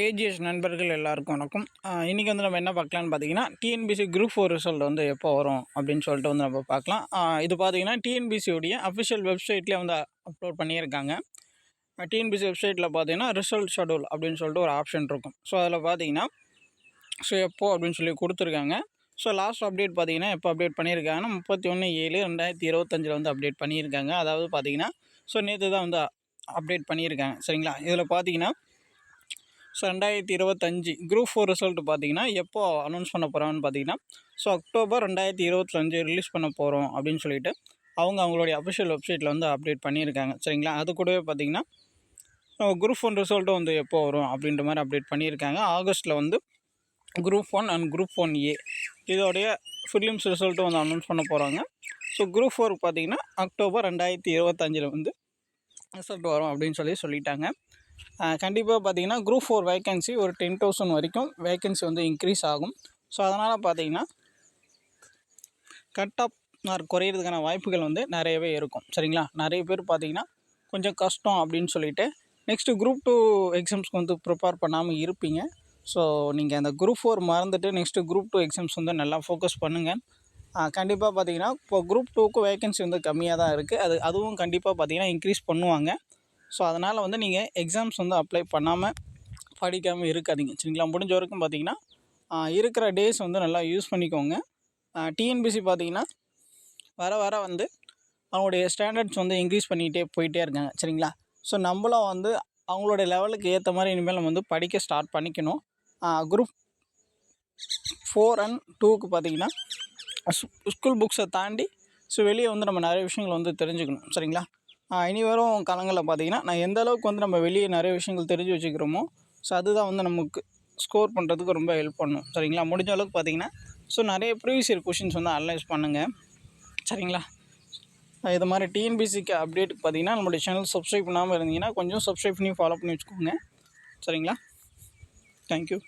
AGS நண்பர்கள் எல்லாருக்கும் வணக்கம். இன்றைக்கி வந்து நம்ம என்ன பார்க்கலான்னு பார்த்தீங்கன்னா டிஎன்பிசி குரூப் ஃபோர் ரிசல்ட் வந்து எப்போ வரும் அப்படின்னு சொல்லிட்டு வந்து நம்ம பார்க்கலாம். இது பார்த்தீங்கன்னா டிஎன்பிசியோடைய அஃபிஷியல் வெப்சைட்லேயே வந்து அப்லோட் பண்ணியிருக்காங்க. டிஎன்பிசி வெப்சைட்டில் பார்த்தீங்கன்னா ரிசல்ட் ஷெடியூல் அப்படின்னு சொல்லிட்டு ஒரு ஆப்ஷன் இருக்கும். ஸோ அதில் பார்த்தீங்கன்னா ஸோ எப்போ அப்படின்னு சொல்லி கொடுத்துருக்காங்க. ஸோ லாஸ்ட் அப்டேட் பார்த்தீங்கன்னா எப்போ அப்டேட் பண்ணியிருக்காங்கன்னா முப்பத்தி ஒன்று ஏழு ரெண்டாயிரத்தி இருபத்தஞ்சில் வந்து அப்டேட் பண்ணியிருக்காங்க. அதாவது பார்த்தீங்கன்னா ஸோ நேற்று தான் வந்து அப்டேட் பண்ணியிருக்காங்க. சரிங்களா? இதில் பார்த்தீங்கன்னா ஸோ ரெண்டாயிரத்தி இருபத்தஞ்சி குரூப் ஃபோர் ரிசல்ட் பார்த்தீங்கன்னா எப்போ அனௌன்ஸ் பண்ண போகிறாங்கன்னு பார்த்தீங்கன்னா ஸோ அக்டோபர் ரெண்டாயிரத்தி இருபத்தஞ்சு ரிலீஸ் பண்ண போகிறோம் அப்படின்னு சொல்லிட்டு அவங்க அவங்களுடைய அஃபிஷியல் வெப்சைட்டில் வந்து அப்டேட் பண்ணியிருக்காங்க. சரிங்களா? அது கூடவே பார்த்தீங்கன்னா குரூப் ஒன் ரிசல்ட்டும் வந்து எப்போ வரும் அப்படின்ற மாதிரி அப்டேட் பண்ணியிருக்காங்க. ஆகஸ்ட்டில் வந்து group one and group one A இதோடைய ஃபிலிம்ஸ் ரிசல்ட்டும் வந்து அனௌன்ஸ் பண்ண போகிறாங்க ஸோ குரூப் ஃபோர் பார்த்தீங்கன்னா அக்டோபர் ரெண்டாயிரத்தி இருபத்தஞ்சில் வந்து ரிசல்ட் வரும் அப்படின்னு சொல்லி சொல்லிட்டாங்க. கண்டிப்பாக பார்த்தீங்கன்னா குரூப் ஃபோர் வேக்கன்சி ஒரு டென் தௌசண்ட் வரைக்கும் வேக்கன்சி வந்து இன்க்ரீஸ் ஆகும். ஸோ அதனால் பார்த்தீங்கன்னா கட் ஆஃப் மார்க் குறையிறதுக்கான வாய்ப்புகள் வந்து நிறையவே இருக்கும். சரிங்களா? நிறைய பேர் பார்த்தீங்கன்னா கொஞ்சம் கஷ்டம் அப்படின்னு சொல்லிட்டு நெக்ஸ்ட்டு குரூப் டூ எக்ஸாம்ஸ்க்கு வந்து ப்ரிப்பேர் பண்ணாமல் இருப்பீங்க. ஸோ நீங்கள் அந்த குரூப் ஃபோர் மறந்துட்டு நெக்ஸ்ட்டு குரூப் டூ எக்ஸாம்ஸ் வந்து நல்லா ஃபோக்கஸ் பண்ணுங்கள் கண்டிப்பாக பார்த்தீங்கன்னா இப்போ குரூப் டூக்கு வேகன்சி வந்து கம்மியாக தான் இருக்குது அது அதுவும் கண்டிப்பாக பார்த்தீங்கன்னா இன்க்ரீஸ் பண்ணுவாங்க. ஸோ அதனால் வந்து நீங்கள் எக்ஸாம்ஸ் வந்து அப்ளை பண்ணாமல் படிக்காமல் இருக்காதீங்க. சரிங்களா? முடிஞ்ச வரைக்கும் பார்த்தீங்கன்னா இருக்கிற டேஸ் வந்து நல்லா யூஸ் பண்ணிக்கோங்க. டிஎன்பிசி பார்த்தீங்கன்னா வர வர வந்து அவங்களுடைய ஸ்டாண்டர்ட்ஸ் வந்து இன்க்ரீஸ் பண்ணிகிட்டே போயிட்டே இருக்காங்க. சரிங்களா? ஸோ நம்மளும் வந்து அவங்களுடைய லெவலுக்கு ஏற்ற மாதிரி இனிமேல் நம்ம வந்து படிக்க ஸ்டார்ட் பண்ணிக்கணும். குரூப் ஃபோர் அண்ட் டூக்கு பார்த்தீங்கன்னா ஸ்கூல் புக்ஸை தாண்டி ஸோ வெளியே வந்து நம்ம நிறைய விஷயங்கள் வந்து தெரிஞ்சுக்கணும். சரிங்களா? இனி வரும் காலங்களில் பார்த்தீங்கன்னா நான் எந்த அளவுக்கு வந்து நம்ம வெளியே நிறைய விஷயங்கள் தெரிஞ்சு வச்சுக்கிறோமோ ஸோ அதுதான் வந்து நமக்கு ஸ்கோர் பண்ணுறதுக்கு ரொம்ப ஹெல்ப் பண்ணும். சரிங்களா? முடிஞ்ச அளவுக்கு பார்த்தீங்கன்னா ஸோ நிறைய ப்ரீவியஸ் இயர் கொஷின்ஸ் வந்து அனலைஸ் பண்ணுங்கள் சரிங்களா? இது மாதிரி டிஎன்பிசிக்கு அப்டேட்டுக்கு பார்த்தீங்கன்னா நம்மளுடைய சேனல் சப்ஸ்கிரைப் பண்ணாமல் இருந்தீங்கன்னா கொஞ்சம் சப்ஸ்கிரைப் பண்ணி ஃபாலோ பண்ணி வச்சுக்கோங்க. சரிங்களா? தேங்க்யூ